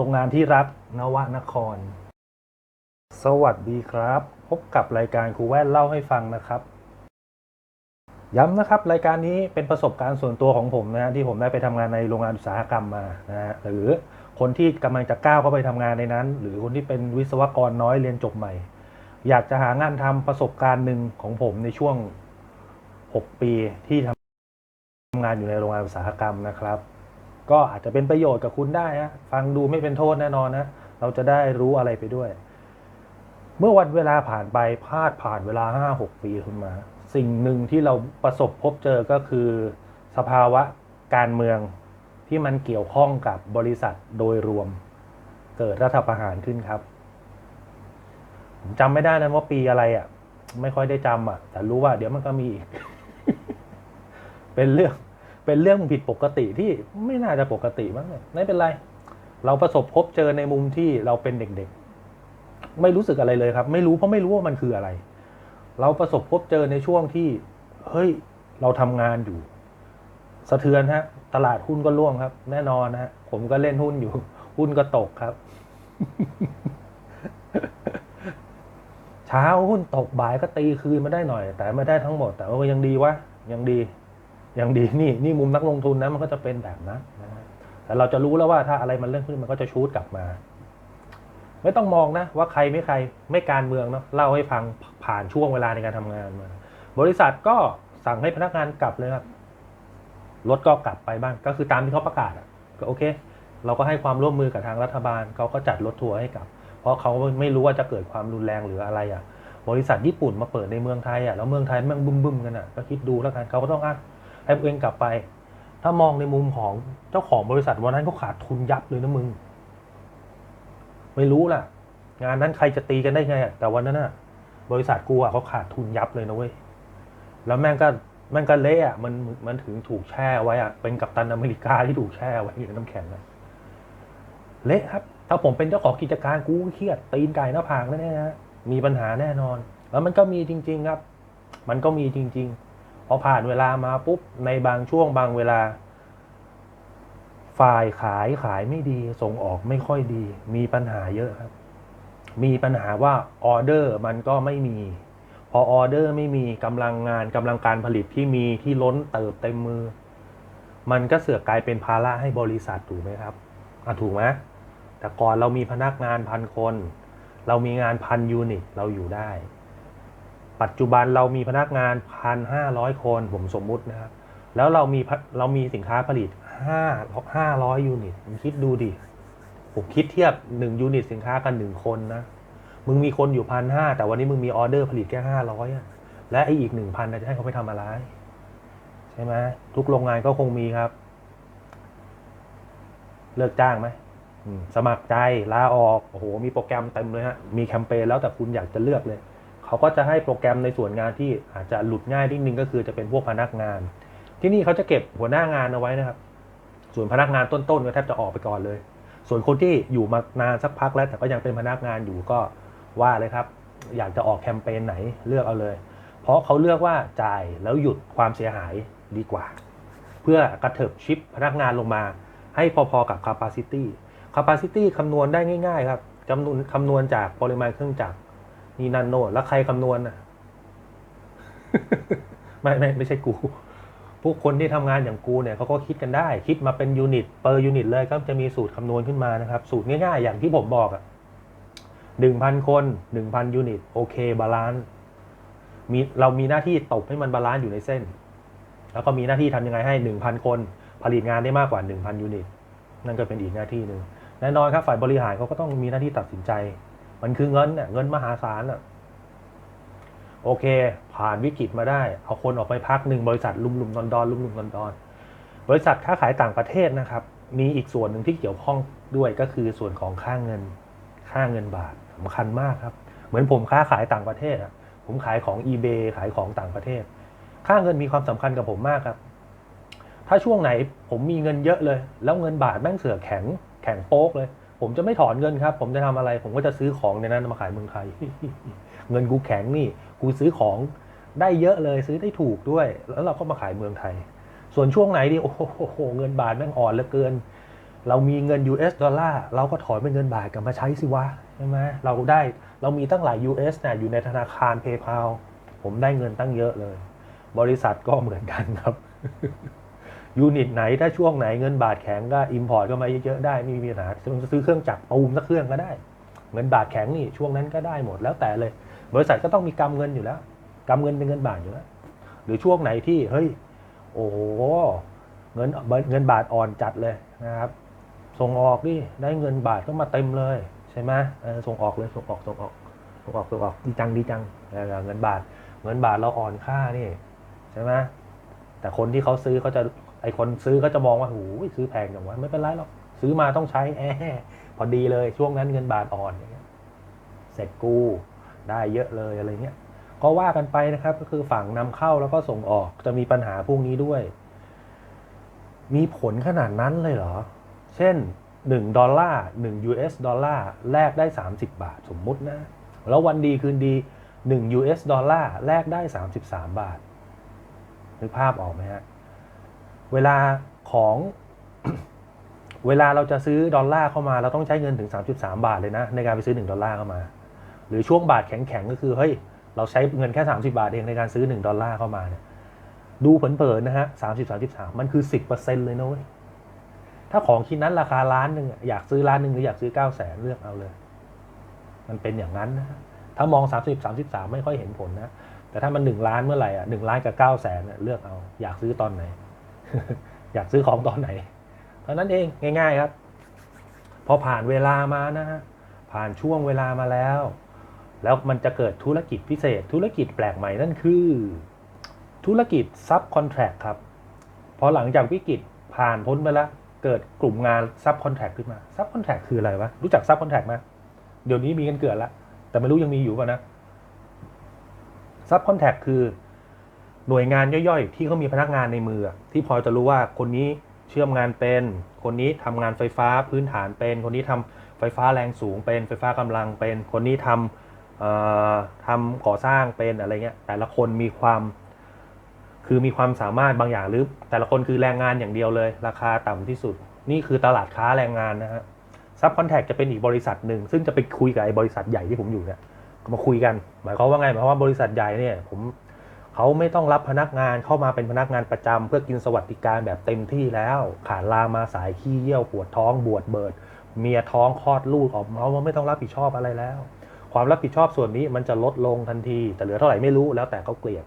โรงงานที่รักนวนคร สวัสดีครับ พบกับรายการครูแว่นเล่าให้ฟังนะครับ ย้ำนะครับ รายการนี้เป็นประสบการณ์ส่วนตัวของผมนะที่ผมได้ไปทำงานในโรงงานอุตสาหกรรมมานะฮะหรือคนที่กำลังจะก้าวเข้าไปทำงานในนั้น หรือคนที่เป็นวิศวกรน้อยเรียนจบใหม่ อยากจะหางานทำประสบการณ์หนึ่งของผมในช่วง 6 ปีที่ทำงานอยู่ในโรงงานอุตสาหกรรมนะครับ ก็อาจจะเป็นประโยชน์กับคุณได้ฮะฟังดูไม่เป็นโทษแน่นอนนะ เราจะได้รู้อะไรไปด้วย เมื่อวันเวลาผ่านไปพาดผ่านเวลาห้าหกปีขึ้นมา สิ่งหนึ่งที่เราประสบพบเจอก็คือ สภาวะการเมืองที่มันเกี่ยวข้องกับบริษัทโดยรวม เกิดรัฐประหารขึ้นครับ ผมจำไม่ได้นะว่าปีอะไรอะ ไม่ค่อยได้จำอะ แต่รู้ว่าเดี๋ยวมันก็มีอีก เป็นเรื่อง เป็นเรื่องผิดปกติที่ไม่น่าจะปกติมั้งเนี่ยไม่เป็นไร เราประสบพบเจอในมุมที่เราเป็นเด็กๆ ไม่รู้สึกอะไรเลยครับ ไม่รู้เพราะไม่รู้ว่ามันคืออะไร เราประสบพบเจอในช่วงที่ เฮ้ย เราทำงานอยู่ สะเทือนฮะ ตลาดหุ้นก็ร่วงครับ แน่นอนนะฮะผมก็เล่นหุ้นอยู่ หุ้นก็ตกครับ เช้าหุ้นตกบ่ายก็ตีคืนมาได้หน่อย แต่ไม่ได้ทั้งหมด แต่ว่ายังดีวะยังดี ยังดีนี่นี่มุมนักลงทุนนะมันก็จะเป็นแบบนั้นนะแต่เราจะรู้แล้วว่าถ้าอะไรมันเรื่องขึ้นมันก็จะชูดกลับมา ไม่ต้องมองนะ ว่าใครไม่ใครไม่การเมืองเนาะเล่าให้ฟังผ่านช่วงเวลาในการทำงานมา บริษัทก็สั่งให้พนักงานกลับเลยครับรถก็กลับไปบ้างก็คือตามที่เขาประกาศอะก็โอเค เราก็ให้ความร่วมมือกับทางรัฐบาลเขาก็จัดรถทัวร์ให้กลับ เพราะเขาไม่รู้ว่าจะเกิดความรุนแรงหรืออะไรอะ บริษัทญี่ปุ่นมาเปิดในเมืองไทยอะแล้วเมืองไทยแม่งบึ้มๆกันอะก็คิดดูแล้วกันเขาก็ต้องอะ ให้ตัวเองกลับไป ถ้ามองในมุมของเจ้าของบริษัทวันนั้นเขาขาดทุนยับเลยนะมึง ไม่รู้ล่ะ งานนั้นใครจะตีกันได้ไงแต่วันนั้นน่ะ บริษัทกูอะเขาขาดทุนยับเลยนะเว้ยแล้วแม่งก็แม่งก็เละอะมันมันถึงถูกแช่ไว้อะเป็นกัปตันอเมริกาที่ถูกแช่ไว้อยู่ในน้ำแข็งอะเละครับ ถ้าผมเป็นเจ้าของกิจการกูเครียดตีนไก่หน้าผากแน่ๆฮะมีปัญหาแน่นอน แล้วมันก็มีจริง ๆ ครับ มันก็มีจริง ๆ พอผ่านเวลามาปุ๊บในบางช่วงบางเวลา ฝ่ายขายขายไม่ดีส่งออกไม่ค่อยดี มีปัญหาเยอะครับ มีปัญหาว่าออเดอร์มันก็ไม่มี พอออเดอร์ไม่มีกำลังงานกำลังการผลิตที่มีที่ล้นเติบเต็มมือ มันก็เสือกกลายเป็นภาระให้บริษัทถูกไหมครับอะถูกไหมแต่ก่อนเรามีพนักงานพันคน เรามีงานพันยูนิตเราอยู่ได้ ปัจจุบันเรามีพนักงานพันห้าร้อยคนผมสมมุตินะครับ แล้วเรามีเรามีสินค้าผลิตห้าห้าร้อยยูนิตผมคิดดูดิ ผมคิดเทียบหนึ่งยูนิตสินค้ากันหนึ่งคนนะ มึงมีคนอยู่พันห้าแต่วันนี้มึงมีออเดอร์ผลิตแค่ห้าร้อยและไอ้อีกหนึ่งพันจะให้เขาไปทำอะไร ใช่ไหมทุกโรงงานก็คงมีครับ เลิกจ้างไหมสมัครใจลาออกโอ้โหมีโปรแกรมเต็มเลยฮะมีแคมเปญแล้วแต่คุณอยากจะเลือกเลย เขาก็จะให้โปรแกรมในส่วนงานที่อาจจะหลุดง่ายนิดนึงก็คือจะเป็นพวกพนักงาน ที่นี่เขาจะเก็บหัวหน้างานเอาไว้นะครับ ส่วนพนักงานต้นๆก็แทบจะออกไปก่อนเลย ส่วนคนที่อยู่มานานสักพักแล้ว แต่ก็ยังเป็นพนักงานอยู่ก็ว่าเลยครับ อยากจะออกแคมเปญไหนเลือกเอาเลย เพราะเขาเลือกว่าจ่ายแล้วหยุดความเสียหายดีกว่า เพื่อกระเถิบชิปพนักงานลงมา ให้พอๆกับ capacity capacity คำนวณได้ง่ายๆครับจำนวนคำนวณจากปริมาณเครื่องจักร นี่นันโนนแล้วใครคำนวณน่ะ ไม่ไม่ไม่ใช่กู พวกคนที่ทำงานอย่างกูเนี่ยเขาก็คิดกันได้ คิดมาเป็นยูนิตเปอร์ยูนิตเลยก็จะมีสูตรคำนวณขึ้นมานะครับ สูตรง่ายๆ อย่างที่ผมบอกอะหนึ่งพันคนหนึ่งพันยูนิต โอเคบาลานซ์มีเรามีหน้าที่ตบให้มันบาลานซ์อยู่ในเส้น แล้วก็มีหน้าที่ทำยังไงให้หนึ่งพันคน ผลิตงานได้มากกว่าหนึ่งพันยูนิต นั่นก็เป็นอีกหน้าที่หนึ่งแน่นอนครับฝ่ายบริหารเขาก็ต้องมีหน้าที่ตัดสินใจ มันคือเงินเนี่ยเงินมหาศาลอะโอเค ผ่านวิกฤตมาได้ เอาคนออกไปพักหนึ่งบริษัทลุมลุมดอนดอนลุมลุมดอนดอนบริษัทค้าขายต่างประเทศนะครับ มีอีกส่วนหนึ่งที่เกี่ยวข้องด้วยก็คือส่วนของค่าเงิน ค่าเงินบาทสำคัญมากครับ เหมือนผมค้าขายต่างประเทศอะผมขายของ eBay ขายของต่างประเทศ ค่าเงินมีความสำคัญกับผมมากครับ ถ้าช่วงไหนผมมีเงินเยอะเลย แล้วเงินบาทแม่งเสือแข็งแข็งโป๊กเลย ผมจะไม่ถอนเงินครับ ผมจะทำอะไร ผมก็จะซื้อของในนั้นมาขายเมืองไทย เงินกูแข็งนี่ กูซื้อของได้เยอะเลยซื้อได้ถูกด้วย แล้วเราก็มาขายเมืองไทย ส่วนช่วงไหนดิโอ้โหเงินบาทแม่งอ่อนเหลือเกิน เรามีเงิน US ดอลลาร์เราก็ถอนเป็นเงินบาทกลับมาใช้สิวะใช่ไหมเราได้เรามีตั้งหลาย US เนี่ยอยู่ในธนาคาร PayPal ผมได้เงินตั้งเยอะเลย บริษัทก็เหมือนกันครับ ยูนิตไหนถ้าช่วงไหนเงินบาทแข็งก็อิมพอร์ตก็มาเยอะๆได้ไม่มีปัญหาซื้อเครื่องจักรตูมสักเครื่องก็ได้ เงินบาทแข็งนี่ช่วงนั้นก็ได้หมดแล้วแต่เลย บริษัทก็ต้องมีกำเงินอยู่แล้วกำเงินเป็นเงินบาทอยู่แล้วหรือช่วงไหนที่เฮ้ยโอ้โหเงินเงินบาทอ่อนจัดเลยนะครับส่งออกดิได้เงินบาทก็มาเต็มเลยใช่ไหมส่งออกเลยส่งออกส่งออกส่งออกส่งออกดีจังดีจังเงินบาท เงินบาทเราอ่อนค่านี่ใช่ไหมแต่คนที่เขาซื้อเขาจะ ไอคนซื้อเขาจะมองว่าโอ้ยซื้อแพงจังวะไม่เป็นไรหรอกซื้อมาต้องใช้แอพอดีเลยช่วงนั้นเงินบาทอ่อนอย่างเงี้ยเสร็จกู้ได้เยอะเลยอะไรเงี้ยก็ว่ากันไปนะครับ ก็คือฝั่งนำเข้าแล้วก็ส่งออกจะมีปัญหาพวกนี้ด้วย มีผลขนาดนั้นเลยเหรอ เช่น 1 ดอลลาร์ 1 US ดอลลาร์แลกได้ 30 บาทสมมุตินะ แล้ววันดีคืนดี 1 US ดอลลาร์แลกได้ 33 บาทนึกภาพออกไหมฮะ เวลาของ เวลาเราจะซื้อดอลลาร์เข้ามา เราต้องใช้เงินถึง 33 บาทเลยนะ ในการไปซื้อ 1 ดอลลาร์เข้ามา หรือช่วงบาทแข็งๆก็คือเฮ้ยเราใช้เงินแค่ 30 บาทเองในการซื้อ 1 ดอลลาร์เข้ามาเนี่ยดูเผินๆนะฮะ30 33มันคือ10%เปอร์เซ็นต์เลยนะเว้ย ถ้าของชิ้นนั้นราคาล้านหนึ่งอยากซื้อล้านหนึ่งหรืออยากซื้อ9 0 0แสนเลือกเอาเลย มันเป็นอย่างนั้นนะ ถ้ามอง30 33ไม่ค่อยเห็นผลนะ แต่ถ้ามัน1ล้านเมื่อไหร่อะ1ล้านกับ9 0 0แสนเลือกเอา อยากซื้อตอนไหน อยากซื้อของตอนไหนเท่านั้นเองง่าย ๆครับ พอผ่านเวลามานะฮะผ่านช่วงเวลามาแล้ว แล้วมันจะเกิดธุรกิจพิเศษ ธุรกิจแปลกใหม่นั่นคือ ธุรกิจซับคอนแท c t ครับพอหลังจากวิกฤตผ่านพ้นไปแล้วเกิดกลุ่มงานซับคอนแท c t ขึ้นมาซับคอนแท c t คืออะไรวะรู้จักซับคอนแท c t ไหมเดี๋ยวนี้มีกันเกิดล้วแต่ไม่รู้ยังมีอยู่ป่ะนะซับคอนแท c t คือ หน่วยงานย่อยๆ ที่เขามีพนักงานในมือ ที่พอจะรู้ว่าคนนี้เชื่อมงานเป็น คนนี้ทำงานไฟฟ้าพื้นฐานเป็น คนนี้ทำไฟฟ้าแรงสูงเป็น ไฟฟ้ากำลังเป็น คนนี้ทำเอ่อทำก่อสร้างเป็นอะไรเงี้ย แต่ละคนมีความคือมีความสามารถบางอย่างหรือ แต่ละคนคือแรงงานอย่างเดียวเลย ราคาต่ำที่สุด นี่คือตลาดค้าแรงงานนะฮะซับคอนแทคจะเป็นอีกบริษัทหนึ่ง ซึ่งจะไปคุยกับไอ้บริษัทใหญ่ที่ผมอยู่เนี่ยมาคุยกัน หมายความว่าไงหมายความว่าบริษัทใหญ่เนี่ยผม เขาไม่ต้องรับพนักงานเข้ามาเป็นพนักงานประจำเพื่อกินสวัสดิการแบบเต็มที่แล้ว ขาดลามาสายขี้เยี่ยวปวดท้องบวดเบิด เมียท้องคลอดลูกออกมาว่าไม่ต้องรับผิดชอบอะไรแล้ว ความรับผิดชอบส่วนนี้มันจะลดลงทันที แต่เหลือเท่าไหร่ไม่รู้แล้วแต่เขาเกลียด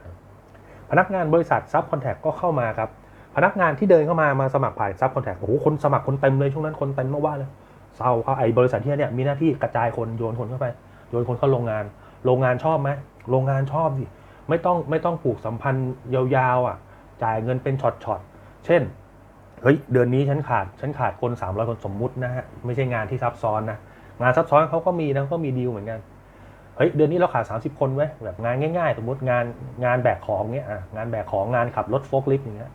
พนักงานบริษัทซับคอนแทคก็เข้ามาครับพนักงานที่เดินเข้ามามาสมัครผ่านซับคอนแทคโอ้โหคนสมัครคนเต็มเลยช่วงนั้นคนเต็มมากว่าเลยเศร้าเขาไอ้บริษัทที่เนี่ยมีหน้าที่กระจายคนโยนคนเข้าไปโยนคนเข้าโรงงาน โรงงานชอบไหมโรงงานชอบสิ ไม่ต้องไม่ต้องผูกสัมพันธ์ยาวๆอะ จ่ายเงินเป็นช็อตๆ เช่น เฮ้ยเดือนนี้ฉันขาดฉันขาดคน300คนสมมุตินะฮะไม่ใช่งานที่ซับซ้อนนะงานซับซ้อนเขาก็มีนะก็มีดีลเหมือนกันเฮ้ยเดือนนี้เราขาด 30 คนไว้แบบงานง่ายๆ สมมติงานงานแบกของเนี้ยอะงานแบกของงานขับรถโฟล์คลิฟต์อย่างเงี้ย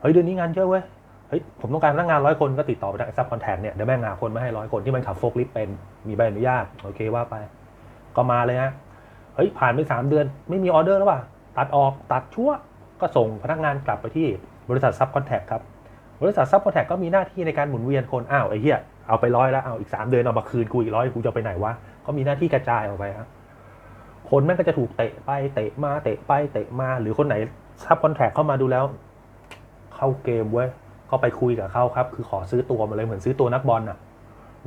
เฮ้ยเดือนนี้งานเยอะเว้ยเฮ้ยผมต้องการพนักงานร้อยคนก็ติดต่อไปทางซับคอนแทคเนี่ยเดี๋ยวแม่งหาคนมาให้ร้อยคนที่มันขับโฟล์คลิฟต์เป็นมีใบอนุญาตโอเคว่าไป ก็มาเลยฮะ ฮ้ยผ่านไปสามเดือน ไม่มีออเดอร์แล้วว่ะตัดออกตัดชั่วก็ส่งพนักงานกลับไปที่บริษัทซับคอนแทคครับบริษัทซับคอนแทคก็มีหน้าที่ในการหมุนเวียนคนอ้าวไอ้เหี้ยเอาไปร้อยแล้วเอาอีกสามเดือนเอามาคืนกูอีกร้อยกูจะไปไหนวะก็มีหน้าที่กระจายออกไปครับคนแม่งก็จะถูกเตะไปเตะมาเตะไปเตะมา หรือคนไหนซับคอนแทคเข้ามาดูแล้ว เข้าเกมเว้ยก็ไปคุยกับเขาครับ คือขอซื้อตัวมาเลยเหมือนซื้อตัวนักบอลน่ะ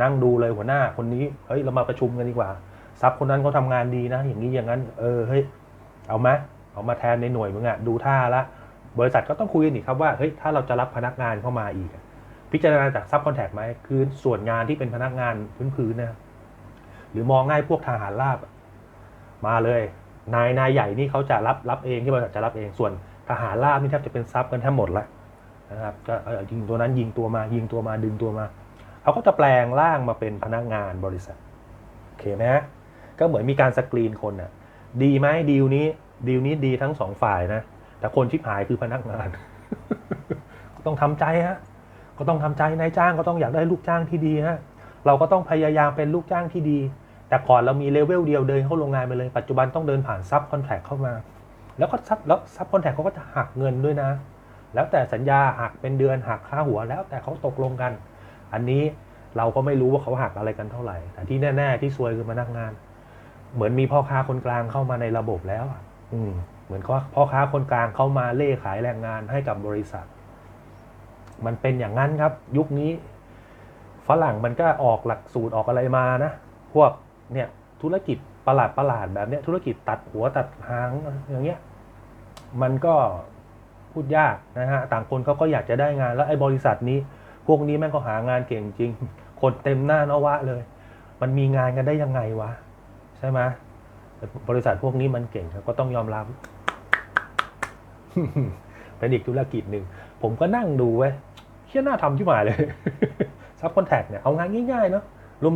นั่งดูเลยหัวหน้าคนนี้เฮ้ยเรามาประชุมกันดีกว่า ซับคนนั้นเขาทำงานดีนะ อย่างนี้อย่างนั้น เออเฮ้ยเอาไหมเอามาแทนในหน่วยมึงอะดูท่าละบริษัทก็ต้องคุยกันอีกครับว่าเฮ้ยถ้าเราจะรับพนักงานเข้ามาอีก พิจารณาจากซับคอนแทคไหมคือส่วนงานที่เป็นพนักงานพื้นๆนะหรือมองง่ายพวกทหารราบมาเลย นายนายใหญ่นี่เขาจะรับรับเองที่บริษัทจะรับเองส่วนทหารราบนี่แทบจะเป็นซับกันทั้งหมดละนะครับก็ยิงตัวนั้นยิงตัวมา ยิงตัวมาดึงตัวมาเขาก็จะแปลงร่างมาเป็นพนักงานบริษัทโอเคไหมฮะ ก็เหมือนมีการสกรีนคนอะ ดีไหมดีลนี้ดีลนี้ดีทั้งสองฝ่ายนะ แต่คนชิบหายคือพนักงาน ก็ต้องทำใจฮะ ก็ต้องทำใจนายจ้างก็ต้องอยากได้ลูกจ้างที่ดีฮะ เราก็ต้องพยายามเป็นลูกจ้างที่ดี แต่ก่อนเรามีเลเวลเดียวเดินเข้าโรงงานไปเลย ปัจจุบันต้องเดินผ่านซับคอนแทคเข้ามา แล้วก็ซับแล้วซับคอนแทคเขาก็จะหักเงินด้วยนะ แล้วแต่สัญญาหักเป็นเดือนหักค่าหัวแล้วแต่เขาตกลงกัน อันนี้เราก็ไม่รู้ว่าเขาหักอะไรกันเท่าไหร่ แต่ที่แน่ ๆ ที่ซวยคือพนักงาน เหมือนมีพ่อค้าคนกลางเข้ามาในระบบแล้วอะอืมเหมือนก็พ่อค้าคนกลางเข้ามาเล่ขายแรงงานให้กับบริษัท มันเป็นอย่างนั้นครับ ยุคนี้ ฝรั่งมันก็ออกหลักสูตรออกอะไรมานะ พวกเนี่ยธุรกิจประหลาดประหลาดๆแบบเนี้ยธุรกิจตัดหัวตัดหางอย่างเงี้ย มันก็พูดยากนะฮะ ต่างคนเขาก็อยากจะได้งาน แล้วไอ้บริษัทนี้ พวกนี้แม่งก็หางานเก่งจริง คนเต็มหน้านวะเลย มันมีงานกันได้ยังไงวะใช่ไหมแต่บริษัทพวกนี้มันเก่งครับก็ต้องยอมรับ เป็นอีกธุรกิจหนึ่ง ผมก็นั่งดูไว้ยเชี่ยน่าทำที่หมายเลยซับคอนแทคเนี่ยเอางานง่ายๆเนาะ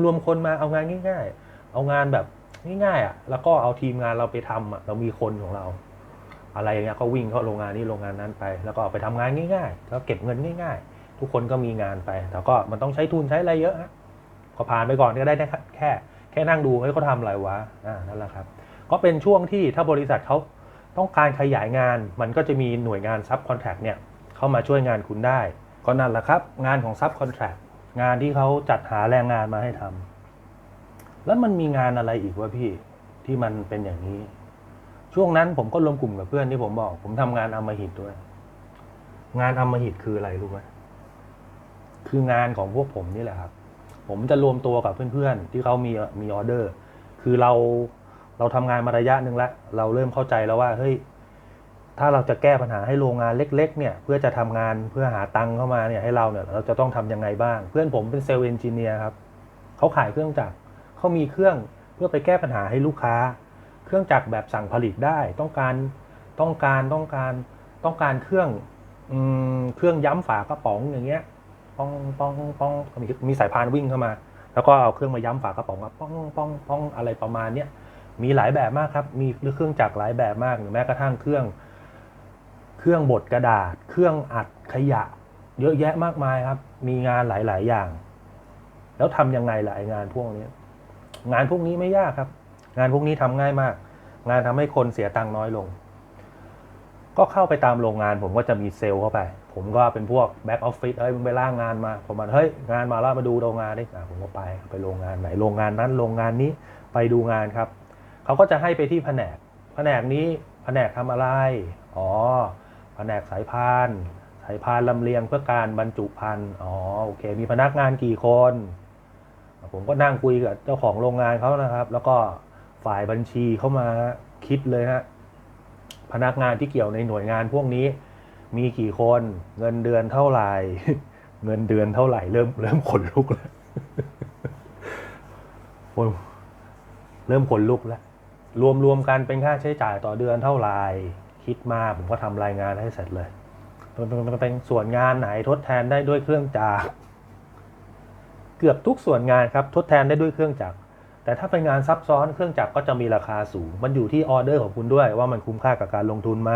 รวมๆคนมาเอางานง่าย ๆ เอางานแบบง่ายๆอะ แล้วก็เอาทีมงานเราไปทำอะ เรามีคนของเรา อะไรอย่างเงี้ยก็วิ่งเข้าโรงงานนี้โรงงานนั้นไป แล้วก็ไปทำงานง่ายๆแล้วเก็บเงินง่าย ๆ ทุกคนก็มีงานไป แต่ก็มันต้องใช้ทุนใช้อะไรเยอะฮะก็ผ่านไปก่อนก็ได้แค่ ค่แค่นั่งดูเฮ้ยเขาทำอะไรวะอ่านั่นแหละครับ ก็เป็นช่วงที่ถ้าบริษัทเขาต้องการขยายงาน มันก็จะมีหน่วยงานซับคอนแทคเนี่ยเข้ามาช่วยงานคุณได้ ก็นั่นแหละครับ งานของซับคอนแทคงานที่เขาจัดหาแรงงานมาให้ทำแล้วมันมีงานอะไรอีกวะพี่ที่มันเป็นอย่างนี้ ช่วงนั้นผมก็รวมกลุ่มกับเพื่อนที่ผมบอก ผมทำงานอมหิตด้วย งานอมหิตคืออะไรรู้ไหมคืองานของพวกผมนี่แหละครับ ผมจะรวมตัวกับเพื่อนๆ ที่เขามีมีออเดอร์ คือเราเราทำงานมาระยะหนึ่งแล้ว เราเริ่มเข้าใจแล้วว่าเฮ้ยถ้าเราจะแก้ปัญหาให้โรงงานเล็ก ๆ เนี่ย เพื่อจะทำงานเพื่อหาตังค์เข้ามาเนี่ยให้เราเนี่ยเราจะต้องทำยังไงบ้าง เพื่อนผมเป็นเซลล์เอนจิเนียร์ครับเขาขายเครื่องจักรเขามีเครื่องเพื่อไปแก้ปัญหาให้ลูกค้า เครื่องจักรแบบสั่งผลิตได้ ต้องการต้องการต้องการต้องการเครื่องอเครื่องย้ำฝากระป๋องอย่างเงี้ย ป้องป้องป้องมีมีสายพานวิ่งเข้ามา แล้วก็เอาเครื่องมาย้ำฝากระป๋องอะป้องป้องป้องอะไรประมาณเนี้ยมีหลายแบบมากครับ มีเครื่องจักรหลายแบบมากหรือแม้กระทั่งเครื่อง เครื่องบดกระดาษ เครื่องอัดขยะ เยอะแยะมากมายครับ มีงานหลาย ๆ อย่าง แล้วทำยังไงล่ะไองานพวกนี้ งานพวกนี้ไม่ยากครับ งานพวกนี้ทำง่ายมาก งานทำให้คนเสียตังค์น้อยลง ก็เข้าไปตามโรงงาน ผมก็จะมีเซลล์เข้าไป ผมก็เป็นพวกแบ็กออฟฟิศเฮ้ยมึงไปล่างงานมา ผมมาเฮ้ยงานมาแล้วมาดูโรงงานดิอะผมก็ไปไปโรงงานไหนโรงงานนั้นโรงงานนี้ไปดูงานครับเขาก็จะให้ไปที่แผนก แผนกนี้แผนกทำอะไร อ๋อ แผนกสายพาน สายพานลำเลียงเพื่อการบรรจุภัณฑ์อ๋อโอเค มีพนักงานกี่คน ผมก็นั่งคุยกับเจ้าของโรงงานเขานะครับ แล้วก็ฝ่ายบัญชีเข้ามาคิดเลยฮะ พนักงานที่เกี่ยวในหน่วยงานพวกนี้ มีกี่คนเงินเดือนเท่าไหร่ เงินเดือนเท่าไหร่ เริ่มเริ่มขนลุกแล้วเริ่มขนลุกแล้วรวมรวมกันเป็นค่าใช้จ่ายต่อเดือนเท่าไหร่คิดมาผมก็ทำรายงานให้เสร็จเลยเป็นเป็นเป็นส่วนงานไหนทดแทนได้ด้วยเครื่องจักรเกือบทุกส่วนงานครับทดแทนได้ด้วยเครื่องจักร แต่ถ้าเป็นงานซับซ้อนเครื่องจักรก็จะมีราคาสูง มันอยู่ที่ออเดอร์ของคุณด้วย ว่ามันคุ้มค่ากับการลงทุนไหม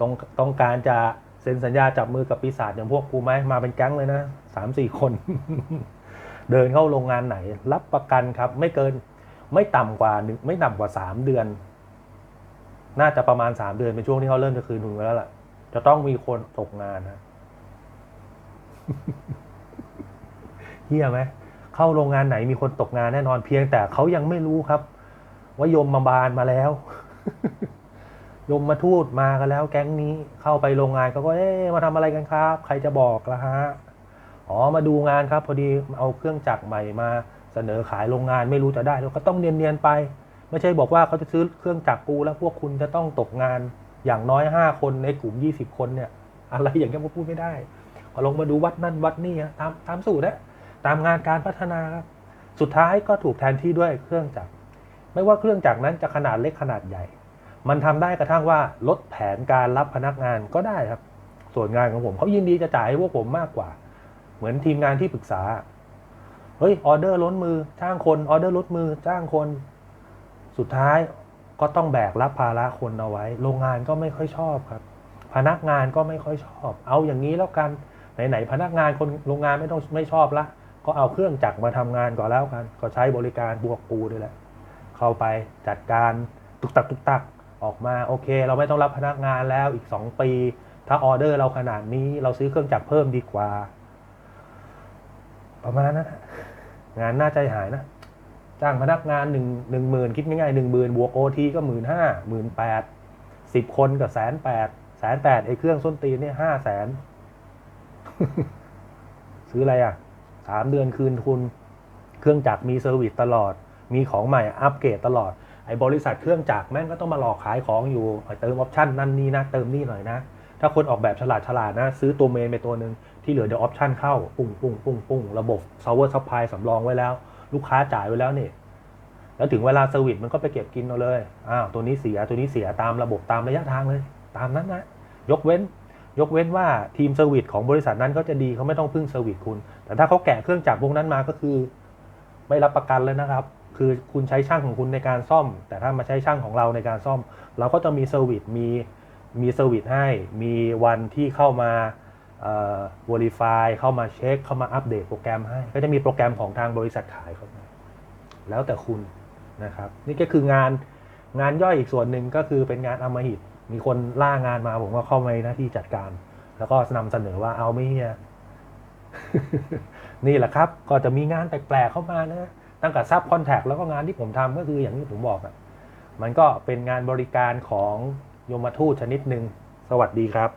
ต้องต้องการจะเซ็นสัญญาจับมือกับปีศาจอย่างพวกกูไหมมาเป็นแก๊งเลยนะสามสี่คน เดินเข้าโรงงานไหน รับประกันครับ ไม่เกินไม่ต่ำกว่าหนึ่งไม่ต่ำกว่าสามเดือน น่าจะประมาณสามเดือนเป็นช่วงที่เขาเริ่มจะคืนทุนกันแล้วล่ะ จะต้องมีคนตกงานนะเฮียไหม เข้าโรงงานไหนมีคนตกงานแน่นอนเพียงแต่เขายังไม่รู้ครับ ว่ายมมาบาลมาแล้ว ยมมาทูตมากันแล้ว แก๊งนี้เข้าไปโรงงานเขาก็เอ๊ะมาทำอะไรกันครับ ใครจะบอกละฮะอ๋อมาดูงานครับ พอดีเอาเครื่องจักรใหม่มาเสนอขายโรงงานไม่รู้จะได้แล้วก็ต้องเนียนๆไป ไม่ใช่บอกว่าเขาจะซื้อเครื่องจักรกูแล้วพวกคุณจะต้องตกงานอย่างน้อยห้าคนในกลุ่มยี่สิบคนเนี่ย อะไรอย่างเงี้ยผมพูดไม่ได้พอลงมาดูวัดนั่นวัดนี่อะตามตามสูตรนะ ตามงานการพัฒนาครับสุดท้ายก็ถูกแทนที่ด้วยเครื่องจักร ไม่ว่าเครื่องจักรนั้นจะขนาดเล็กขนาดใหญ่ มันทำได้กระทั่งว่าลดแผนการรับพนักงานก็ได้ครับ ส่วนงานของผมเขายินดีจะจ่ายให้พวกผมมากกว่า เหมือนทีมงานที่ปรึกษาเฮ้ยออเดอร์ล้นมือจ้างคนออเดอร์ลดมือจ้างคน สุดท้ายก็ต้องแบกรับภาระคนเอาไว้ โรงงานก็ไม่ค่อยชอบครับ พนักงานก็ไม่ค่อยชอบ เอาอย่างนี้แล้วกันไหนๆพนักงานคนโรงงานไม่ต้องไม่ชอบละ ก็เอาเครื่องจักรมาทำงานก่อนแล้วกัน ก็ใช้บริการบวกปูด้วยแหละ เข้าไปจัดการตุกตักตุกตักออกมาโอเค เราไม่ต้องรับพนักงานแล้วอีก 2 ปี ถ้าออเดอร์เราขนาดนี้เราซื้อเครื่องจักรเพิ่มดีกว่า ประมาณนั้นงานน่าใจหายนะ จ้างพนักงานหนึ่งหนึ่งหมื่นคิดง่ายๆหนึ่งหมื่นบวกโอทีก็หมื่นห้าหมื่นแปดสิบคนกับแสนแปดแสนแปดไอ้เครื่องส้นตีนเนี่ยห้าแสนซื้ออะไรอะ สามเดือนคืนทุน เครื่องจักรมีเซอร์วิสตลอด มีของใหม่อัปเกรดตลอด ไอ้บริษัทเครื่องจักรแม่งก็ต้องมาหลอกขายของอยู่เติมออปชั่นนั่นนี่นะ เติมนี่หน่อยนะ ถ้าคนออกแบบฉลาดฉลาดนะ ซื้อตัวเมนไปตัวหนึ่งที่เหลือเดี๋ยวออปชั่นเข้าปุ้งปุ้งปุ้งปุ้งระบบ server supply สำรองไว้แล้ว ลูกค้าจ่ายไว้แล้วนี่แล้วถึงเวลาเซอร์วิสมันก็ไปเก็บกินเอาเลย อ้าว ตัวนี้เสีย ตัวนี้เสียตามระบบตามระยะทางเลย ตามนั้นนะ ยกเว้น ยกเว้นว่าทีมเซอร์วิสของบริษัทนั้นเขาจะดีเขาไม่ต้องพึ่งเซอร์วิสคุณ แต่ถ้าเขาแกะเครื่องจักรพวกนั้นมาก็คือ ไม่รับประกันเลยนะครับ คือคุณใช้ช่างของคุณในการซ่อม แต่ถ้ามาใช้ช่างของเราในการซ่อม เราก็จะมีเซอร์วิสมีมีเซอร์วิสให้ มีวันที่เข้ามาเอ่อ verify เข้ามาเช็ค เข้ามาอัปเดตโปรแกรมให้ ก็จะมีโปรแกรมของทางบริษัทขายเข้ามาแล้วแต่คุณนะครับ นี่ก็คืองานงานย่อยอีกส่วนหนึ่งก็คือเป็นงานอมหิต มีคนล่างานมาผมก็เข้ามาในหน้าที่จัดการ แล้วก็นำเสนอว่าเอาไม่เฮียนี่แหละครับ ก็จะมีงานแปลกๆเข้ามานะตั้งแต่ซับคอนแทคแล้วก็งานที่ผมทำก็คืออย่างที่ผมบอกอะมันก็เป็นงานบริการของโยมทูตชนิดหนึ่งสวัสดีครับ